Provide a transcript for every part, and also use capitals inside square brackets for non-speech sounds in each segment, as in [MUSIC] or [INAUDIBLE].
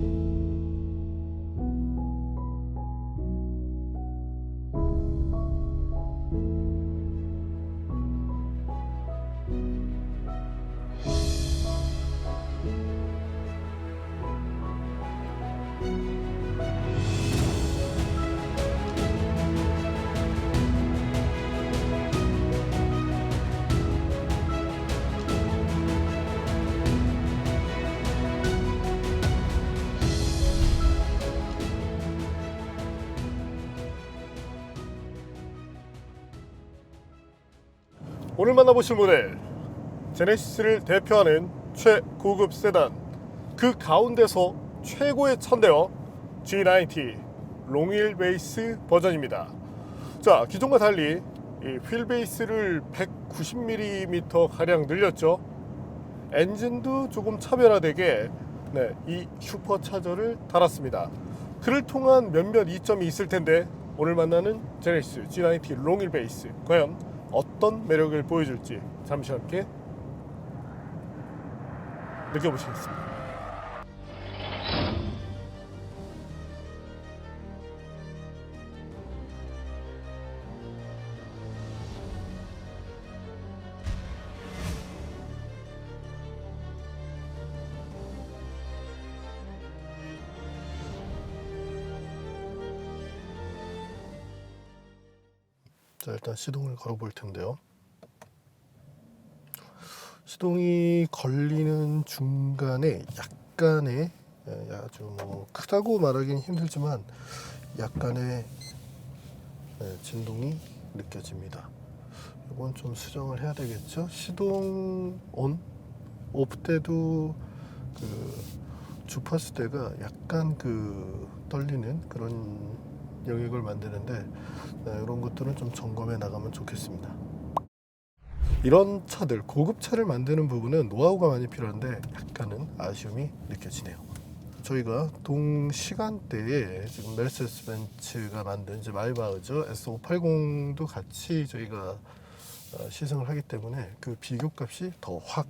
Música 오늘 만나보실 모델 제네시스를 대표하는 최고급 세단 그 가운데서 최고의 천대어 G90 롱일 베이스 버전입니다. 자 기존과 달리 이휠 베이스를 190mm 가량 늘렸죠. 엔진도 조금 차별화되게 네, 이 슈퍼차저를 달았습니다. 그를 통한 몇몇 이점이 있을 텐데 오늘 만나는 제네시스 G90 롱일 베이스 과연 어떤 매력을 보여줄지 잠시 함께 느껴보시겠습니다. 일단 시동을 걸어 볼 텐데요. 시동이 걸리는 중간에 약간의 예, 아주 뭐 크다고 말하기는 힘들지만 약간의 예, 진동이 느껴집니다. 이건 좀 수정을 해야 되겠죠. 시동 온 오프 때도 그 주파수대가 약간 그 떨리는 그런 영역을 만드는데 네, 이런 것들은 좀 점검해 나가면 좋겠습니다. 이런 차들 고급 차를 만드는 부분은 노하우가 많이 필요한데 약간은 아쉬움이 느껴지네요. 저희가 동시간대에 지금 메르세데스 벤츠가 만든 이제 마이바흐죠 S580도 같이 저희가 어, 시승을 하기 때문에 그 비교값이 더 확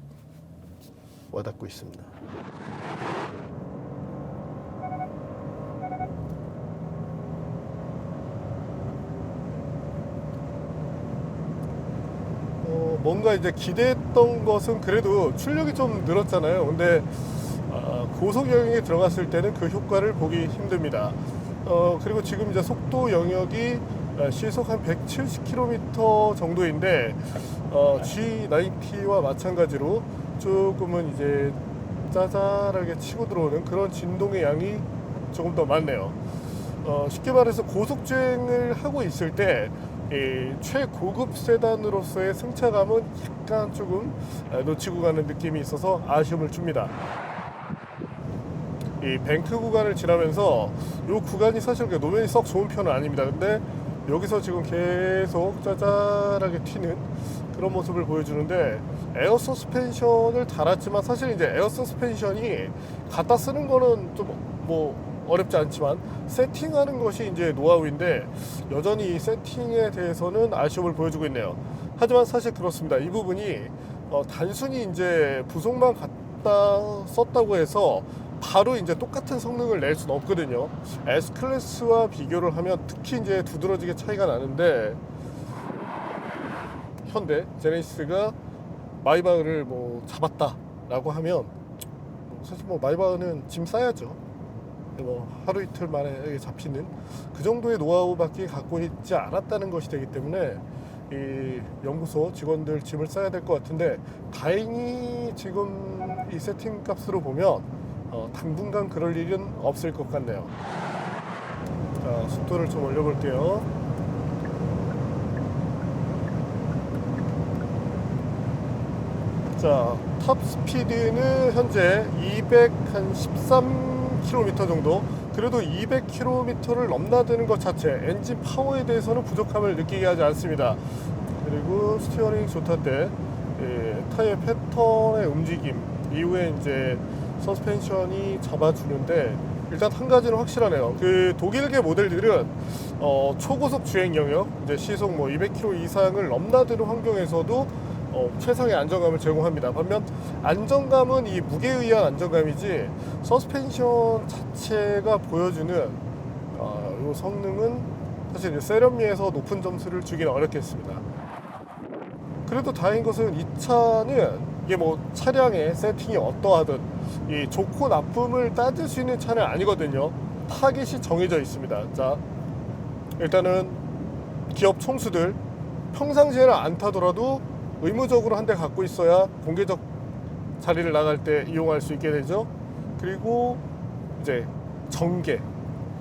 와닿고 있습니다. 어, 뭔가 이제 기대했던 것은 그래도 출력이 좀 늘었잖아요. 근데 아, 고속 영역에 들어갔을 때는 그 효과를 보기 힘듭니다. 어, 그리고 지금 이제 속도 영역이 아, 시속 한 170km 정도인데 어, G90와 마찬가지로 조금은 이제 짜잘하게 치고 들어오는 그런 진동의 양이 조금 더 많네요. 어, 쉽게 말해서 고속 주행을 하고 있을 때이 최고급 세단으로서의 승차감은 약간 조금 아, 놓치고 가는 느낌이 있어서 아쉬움을 줍니다. 이 뱅크 구간을 지나면서 이 구간이 사실 그 노면이 썩 좋은 편은 아닙니다. 근데 여기서 지금 계속 짜잘하게 튀는 그런 모습을 보여주는데 에어 서스펜션을 달았지만 사실 이제 에어 서스펜션이 갖다 쓰는 거는 좀 뭐 어렵지 않지만 세팅하는 것이 이제 노하우인데 여전히 이 세팅에 대해서는 아쉬움을 보여주고 있네요. 하지만 사실 그렇습니다. 이 부분이 어, 단순히 이제 부속만 갖다 썼다고 해서 바로 이제 똑같은 성능을 낼 수는 없거든요. S 클래스와 비교를 하면 특히 이제 두드러지게 차이가 나는데 현대 제네시스가 마이바흐를 뭐 잡았다라고 하면 뭐 사실 뭐 마이바흐는 짐 싸야죠. 뭐 하루 이틀 만에 잡히는 그 정도의 노하우밖에 갖고 있지 않았다는 것이 되기 때문에 이 연구소 직원들 짐을 싸야 될 것 같은데 다행히 지금 이 세팅 값으로 보면 어, 당분간 그럴 일은 없을 것 같네요. 자 속도를 좀 올려볼게요. 자, 탑 스피드는 현재 213km 정도. 그래도 200km를 넘나드는 것 자체 엔진 파워에 대해서는 부족함을 느끼게 하지 않습니다. 그리고 스티어링 좋다 때 예, 타이어 패턴의 움직임 이후에 이제 서스펜션이 잡아주는데 일단 한 가지는 확실하네요. 그 독일계 모델들은 어, 초고속 주행 영역, 이제 시속 뭐 200km 이상을 넘나드는 환경에서도 어, 최상의 안정감을 제공합니다. 반면 안정감은 이 무게에 의한 안정감이지 서스펜션 자체가 보여주는 어, 이 성능은 사실 세련미에서 높은 점수를 주기는 어렵겠습니다. 그래도 다행인 것은 이 차는 이게 뭐 차량의 세팅이 어떠하든 이 좋고 나쁨을 따질 수 있는 차는 아니거든요. 타겟이 정해져 있습니다. 자, 일단은 기업 총수들 평상시에는 안 타더라도 의무적으로 한 대 갖고 있어야 공개적 자리를 나갈 때 이용할 수 있게 되죠. 그리고 이제 정계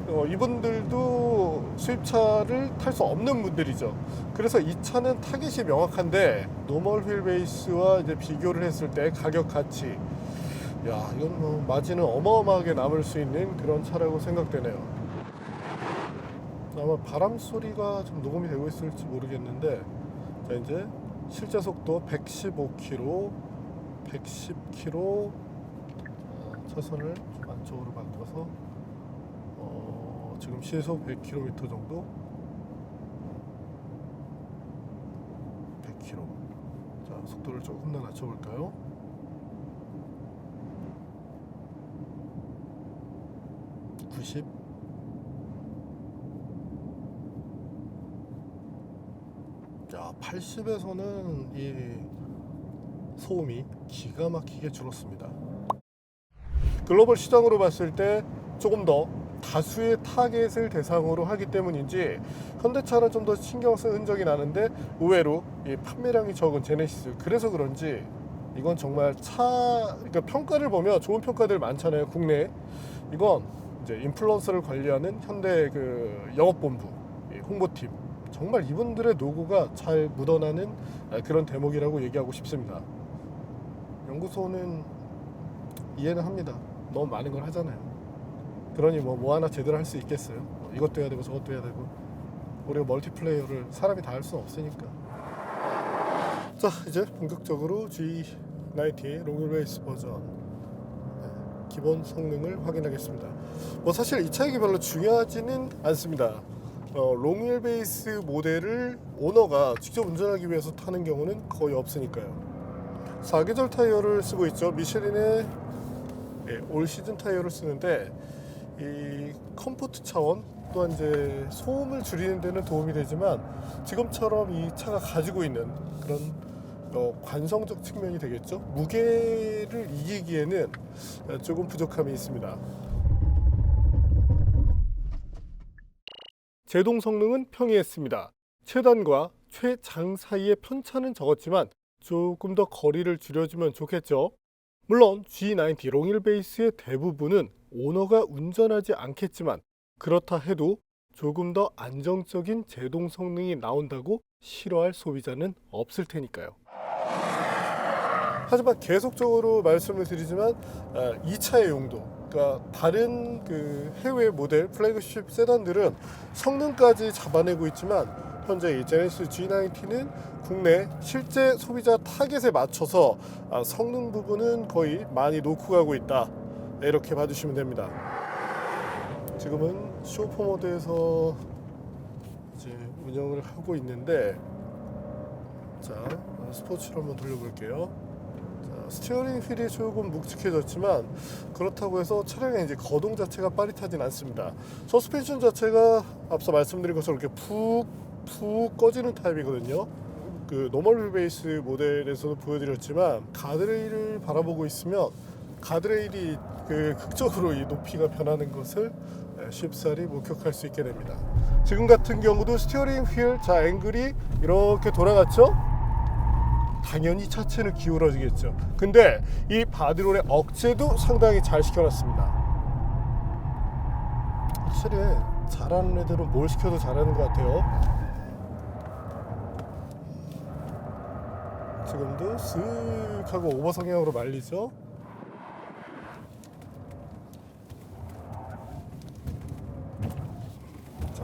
어, 이분들도 수입차를 탈 수 없는 분들이죠. 그래서 이 차는 타겟이 명확한데 노멀 휠 베이스와 이제 비교를 했을 때 가격 가치 야 이건 뭐 마진은 어마어마하게 남을 수 있는 그런 차라고 생각되네요. 아마 바람 소리가 좀 녹음이 되고 있을지 모르겠는데 자 이제 실제 속도 115km 110km 어, 차선을 좀 안쪽으로 바꿔서 어, 지금 시속 100km 정도? 100km 자 속도를 조금 더 낮춰볼까요? (90) 야 80에서는 이 소음이 기가 막히게 줄었습니다. 글로벌 시장으로 봤을 때 조금 더 다수의 타겟을 대상으로 하기 때문인지 현대차는 좀 더 신경 쓴 흔적이 나는데 의외로 이 판매량이 적은 제네시스. 그래서 그런지 이건 정말 차 그러니까 평가를 보면 좋은 평가들 많잖아요 국내 이건 이제 인플루언서를 관리하는 현대 그 영업본부 이 홍보팀 정말 이분들의 노고가 잘 묻어나는 아, 그런 대목이라고 얘기하고 싶습니다 연구소는 이해는 합니다 너무 많은 걸 하잖아요 그러니 뭐, 뭐 하나 제대로 할 수 있겠어요. 뭐 이것도 해야 되고 저것도 해야 되고 우리가 멀티플레이어를 사람이 다 할 수는 없으니까. 자 이제 본격적으로 G90 롱웨이스 버전 네, 기본 성능을 확인하겠습니다. 뭐 사실 이 차이가 별로 중요하지는 않습니다. 어, 롱휠 베이스 모델을 오너가 직접 운전하기 위해서 타는 경우는 거의 없으니까요. 사계절 타이어를 쓰고 있죠. 미쉐린의 예, 올 시즌 타이어를 쓰는데 이 컴포트 차원 또한 이제 소음을 줄이는 데는 도움이 되지만 지금처럼 이 차가 가지고 있는 그런 어, 관성적 측면이 되겠죠. 무게를 이기기에는 조금 부족함이 있습니다. 제동 성능은 평이했습니다. 최단과 최장 사이의 편차는 적었지만 조금 더 거리를 줄여주면 좋겠죠. 물론 G90 롱일 베이스의 대부분은 오너가 운전하지 않겠지만 그렇다 해도 조금 더 안정적인 제동 성능이 나온다고 싫어할 소비자는 없을 테니까요. 하지만 계속적으로 말씀을 드리지만 아, 이 차의 용도, 그러니까 다른 그 해외 모델 플래그십 세단들은 성능까지 잡아내고 있지만 현재 이 제네시스 G90는 국내 실제 소비자 타겟에 맞춰서 아, 성능 부분은 거의 많이 놓고 가고 있다. 네, 이렇게 봐주시면 됩니다. 지금은 쇼퍼 모드에서 이제 운영을 하고 있는데 자 스포츠로 한번 돌려볼게요. 자, 스티어링 휠이 조금 묵직해졌지만 그렇다고 해서 차량의 이제 거동 자체가 빠릿하진 않습니다. 서스펜션 자체가 앞서 말씀드린 것처럼 이렇게 푹 푹 꺼지는 타입이거든요. 그 노멀 베이스 모델에서도 보여드렸지만 가드레일을 바라보고 있으면 가드레일이 그 극적으로 이 높이가 변하는 것을 예, 쉽사리 목격할 수 있게 됩니다. 지금 같은 경우도 스티어링 휠, 자 앵글이 이렇게 돌아갔죠? 당연히 차체는 기울어지겠죠. 근데 이 바디롤의 억제도 상당히 잘 시켜놨습니다. 확실히 잘하는 애들은 뭘 시켜도 잘하는 것 같아요. 지금도 쓱 하고 오버 성향으로 말리죠. 자,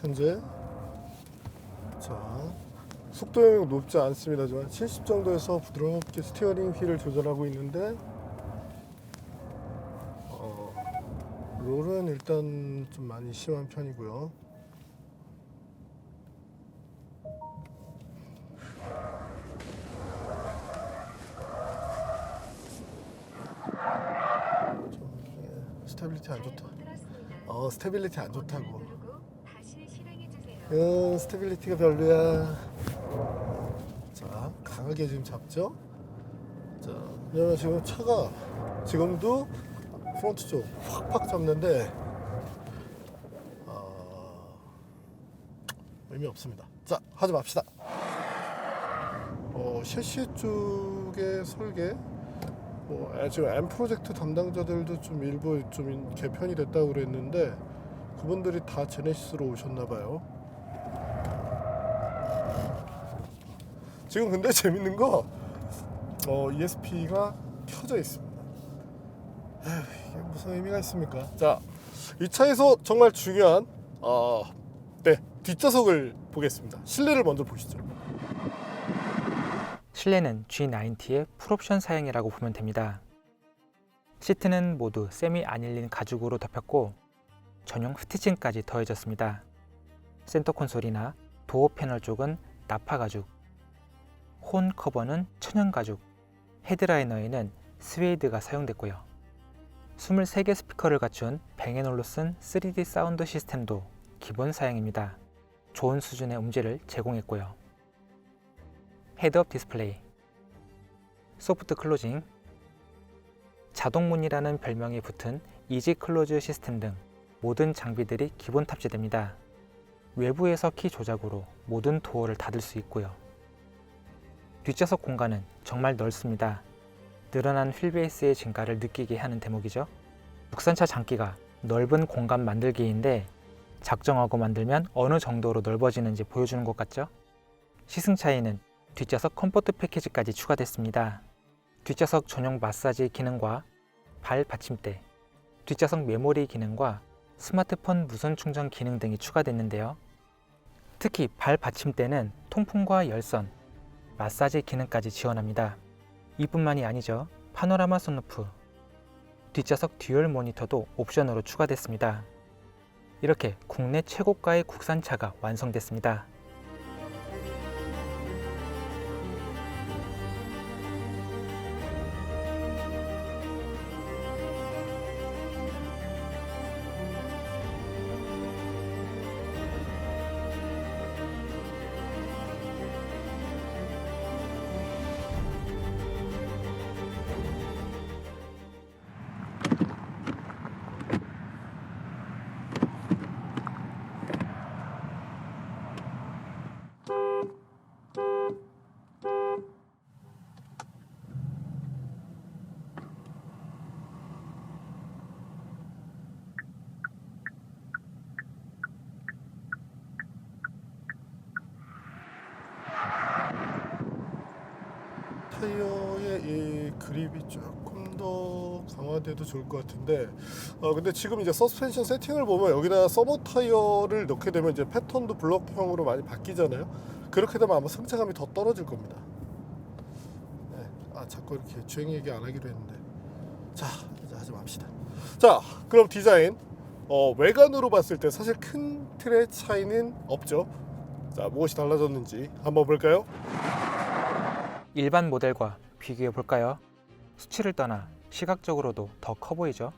현재 자 속도는 높지 않습니다. 70 정도에서 부드럽게 스티어링 휠을 조절하고 있는데 어, 롤은 일단 좀 많이 심한 편이고요. 예, 스테빌리티 안 좋다. 어 스테빌리티 안 좋다고. 응 음, 스테빌리티가 별로야. 자 강하게 지금 잡죠. 자 왜냐면 지금 차가 지금도 프론트 쪽 확팍 잡는데 아, 의미 없습니다. 자 하지 맙시다. 어 셰시 쪽의 설계 뭐 아, 지금 M 프로젝트 담당자들도 좀 일부 좀 인- 개편이 됐다고 그랬는데 그분들이 다 제네시스로 오셨나 봐요. 지금 근데 [LAUGHS] 재밌는 거 어, ESP가 켜져 있습니다. 에휴, 이게 무슨 의미가 있습니까? 자, 이 차에서 정말 중요한 어, 네 뒷좌석을 보겠습니다. 실내를 먼저 보시죠. 실내는 G90의 풀옵션 사양이라고 보면 됩니다. 시트는 모두 세미 아닐린 가죽으로 덮였고 전용 스티칭까지 더해졌습니다. 센터 콘솔이나 도어 패널 쪽은 나파 가죽, 혼 커버는 천연 가죽, 헤드라이너에는 스웨이드가 사용됐고요. 23개 스피커를 갖춘 뱅앤올루슨 3D 사운드 시스템도 기본 사양입니다. 좋은 수준의 음질을 제공했고요. 헤드업 디스플레이, 소프트 클로징, 자동문이라는 별명이 붙은 이지 클로즈 시스템 등 모든 장비들이 기본 탑재됩니다. 외부에서 키 조작으로 모든 도어를 닫을 수 있고요. 뒷좌석 공간은 정말 넓습니다. 늘어난 휠베이스의 증가를 느끼게 하는 대목이죠. 국산차 장기가 넓은 공간 만들기인데 작정하고 만들면 어느 정도로 넓어지는지 보여주는 것 같죠? 시승차에는 뒷좌석 컴포트 패키지까지 추가됐습니다. 뒷좌석 전용 마사지 기능과 발 받침대, 뒷좌석 메모리 기능과 스마트폰 무선 충전 기능 등이 추가됐는데요. 특히 발 받침대는 통풍과 열선, 마사지 기능까지 지원합니다. 이뿐만이 아니죠. 파노라마 선루프, 뒷좌석 듀얼 모니터도 옵션으로 추가됐습니다. 이렇게 국내 최고가의 국산차가 완성됐습니다. 타이어의 이 그립이 조금 더 강화돼도 좋을 것 같은데 어 근데 지금 이제 서스펜션 세팅을 보면 여기다 서버 타이어를 넣게 되면 이제 패턴도 블럭형으로 많이 바뀌잖아요. 그렇게 되면 아마 승차감이 더 떨어질 겁니다. 네. 아 자꾸 이렇게 주행 얘기 안 하기로 했는데. 자 이제 하지 맙시다. 자 그럼 디자인. 어, 외관으로 봤을 때 사실 큰 틀의 차이는 없죠. 자 무엇이 달라졌는지 한번 볼까요? 일반 모델과 비교해 볼까요? 수치를 떠나 시각적으로도 더 커 보이죠?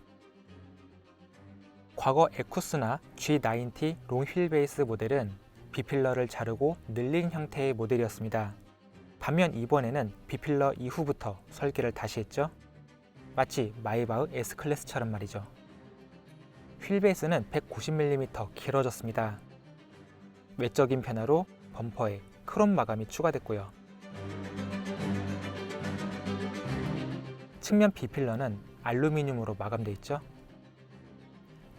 과거 에쿠스나 G90 롱휠 베이스 모델은 비필러를 자르고 늘린 형태의 모델이었습니다. 반면 이번에는 비필러 이후부터 설계를 다시 했죠? 마치 마이바흐 S클래스처럼 말이죠. 휠 베이스는 190mm 길어졌습니다. 외적인 변화로 범퍼에 크롬 마감이 추가됐고요. 측면 비필러는 알루미늄으로 마감되어 있죠.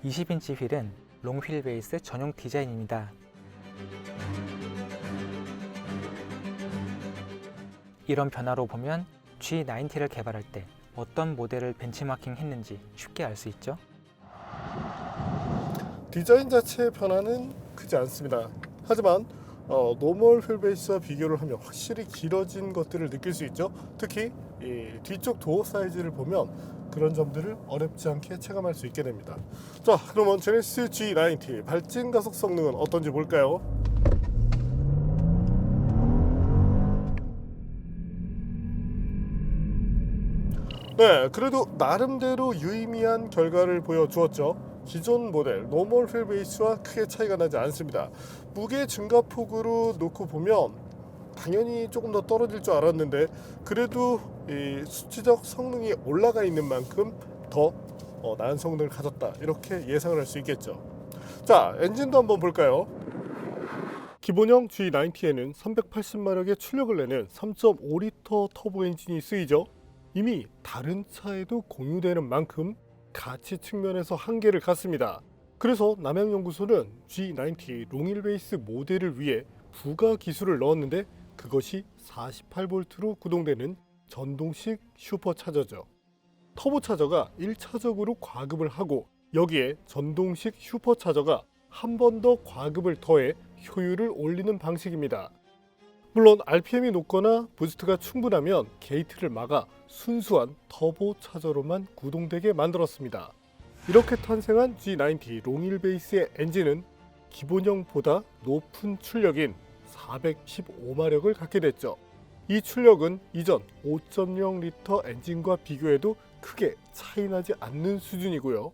20인치 휠은 롱휠 베이스 전용 디자인입니다. 이런 변화로 보면 G90를 개발할 때 어떤 모델을 벤치마킹 했는지 쉽게 알 수 있죠. 디자인 자체의 변화는 크지 않습니다. 하지만 어, 노멀 휠베이스와 비교를 하면 확실히 길어진 것들을 느낄 수 있죠. 특히 이 뒤쪽 도어 사이즈를 보면 그런 점들을 어렵지 않게 체감할 수 있게 됩니다. 자, 그러면 제네시스 G90 발진 가속 성능은 어떤지 볼까요? 네, 그래도 나름대로 유의미한 결과를 보여주었죠. 기존 모델 노멀 휠 베이스와 크게 차이가 나지 않습니다. 무게 증가 폭으로 놓고 보면 당연히 조금 더 떨어질 줄 알았는데 그래도 이 수치적 성능이 올라가 있는 만큼 더 어, 나은 성능을 가졌다 이렇게 예상을 할 수 있겠죠. 자 엔진도 한번 볼까요? 기본형 G90에는 380마력의 출력을 내는 3.5리터 터보 엔진이 쓰이죠. 이미 다른 차에도 공유되는 만큼 가치 측면에서 한계를 갖습니다. 그래서 남양연구소는 G90 롱일 베이스 모델을 위해 부가 기술을 넣었는데 그것이 48V로 구동되는 전동식 슈퍼차저죠. 터보차저가 1차적으로 과급을 하고 여기에 전동식 슈퍼차저가 한 번 더 과급을 더해 효율을 올리는 방식입니다. 물론 RPM이 높거나 부스트가 충분하면 게이트를 막아 순수한 터보 차저로만 구동되게 만들었습니다. 이렇게 탄생한 G90 롱일 베이스의 엔진은 기본형보다 높은 출력인 415마력을 갖게 됐죠. 이 출력은 이전 5.0 리터 엔진과 비교해도 크게 차이나지 않는 수준이고요.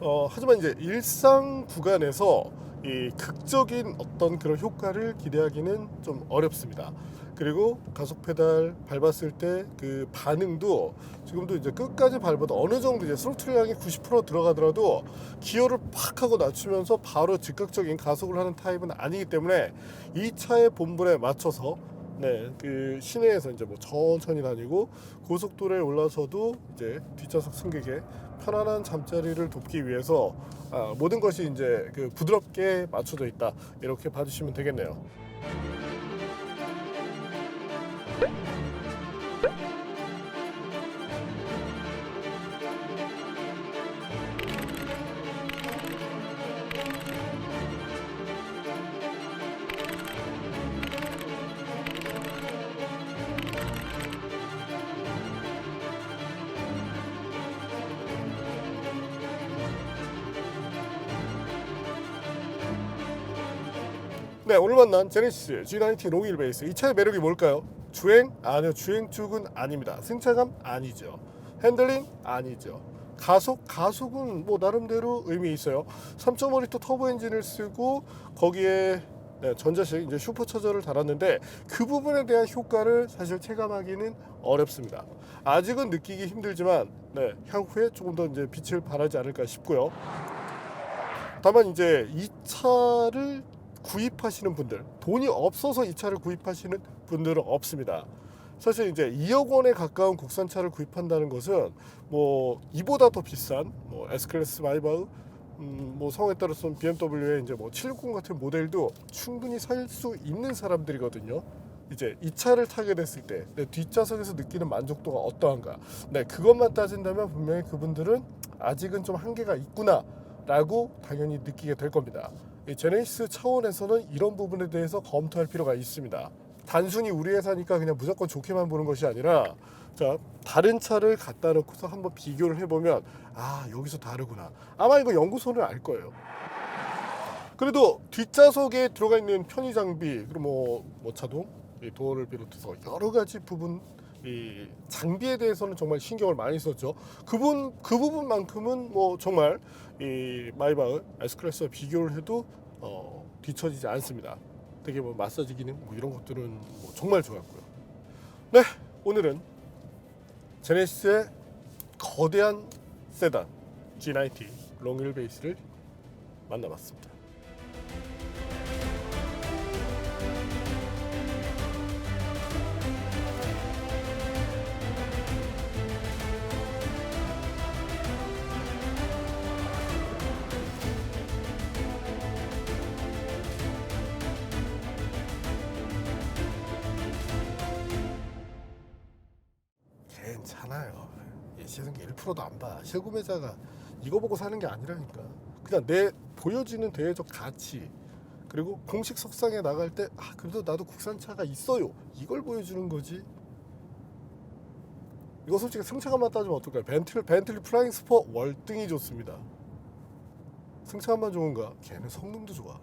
어, 하지만 이제 일상 구간에서 이 극적인 어떤 그런 효과를 기대하기는 좀 어렵습니다. 그리고 가속 페달 밟았을 때 그 반응도 지금도 이제 끝까지 밟아도 어느 정도 이제 스로틀량이 90% 들어가더라도 기어를 팍 하고 낮추면서 바로 즉각적인 가속을 하는 타입은 아니기 때문에 이 차의 본분에 맞춰서 네, 그 시내에서 이제 뭐 천천히 다니고 고속도로에 올라서도 이제 뒷좌석 승객의 편안한 잠자리를 돕기 위해서 아, 모든 것이 이제 그 부드럽게 맞춰져 있다 이렇게 봐주시면 되겠네요. 오늘 만난 제네시스 G90 롱일 베이스 이 차의 매력이 뭘까요? 주행? 아니요, 주행 쪽은 아닙니다. 승차감? 아니죠. 핸들링? 아니죠. 가속? 가속은 뭐 나름대로 의미 있어요. 3.5리터 터보 엔진을 쓰고 거기에 네, 전자식 이제 슈퍼차저를 달았는데 그 부분에 대한 효과를 사실 체감하기는 어렵습니다. 아직은 느끼기 힘들지만 네, 향후에 조금 더 이제 빛을 발하지 않을까 싶고요. 다만 이제 이 차를 구입하시는 분들 돈이 없어서 이 차를 구입하시는 분들은 없습니다. 사실 이제 2억 원에 가까운 국산차를 구입한다는 것은 뭐 이보다 더 비싼 뭐 S 클래스 마이바흐 음, 뭐 성에 따라서는 BMW의 이제 뭐 760 같은 모델도 충분히 살 수 있는 사람들이거든요. 이제 이 차를 타게 됐을 때 내 뒷좌석에서 느끼는 만족도가 어떠한가. 네, 그것만 따진다면 분명히 그분들은 아직은 좀 한계가 있구나라고 당연히 느끼게 될 겁니다. 이 제네시스 차원에서는 이런 부분에 대해서 검토할 필요가 있습니다. 단순히 우리 회사니까 그냥 무조건 좋게만 보는 것이 아니라 자 다른 차를 갖다 놓고서 한번 비교를 해보면 아 여기서 다르구나 아마 이거 연구소는 알 거예요. 그래도 뒷좌석에 들어가 있는 편의 장비 그리고 뭐, 뭐이 도어를 비롯해서 여러 가지 부분 이 장비에 대해서는 정말 신경을 많이 썼죠. 그분 그 부분만큼은 뭐 정말 이 마이바흐 S 클래스와 비교를 해도 어, 뒤처지지 않습니다. 되게 뭐 마사지 기능 뭐 이런 것들은 뭐 정말 좋았고요. 네 오늘은 제네시스의 거대한 세단 G90 롱힐 베이스를 만나봤습니다. 이 시승기 1%도 안 봐. 실구매자가 이거 보고 사는 게 아니라니까. 그냥 내 보여지는 대외적 가치 그리고 공식 석상에 나갈 때 아, 그래도 나도 국산차가 있어요. 이걸 보여주는 거지. 이거 솔직히 승차감만 따지면 어떨까요? 벤틀, 벤틀리 플라잉 스포 월등히 좋습니다. 승차감만 좋은가? 걔는 성능도 좋아.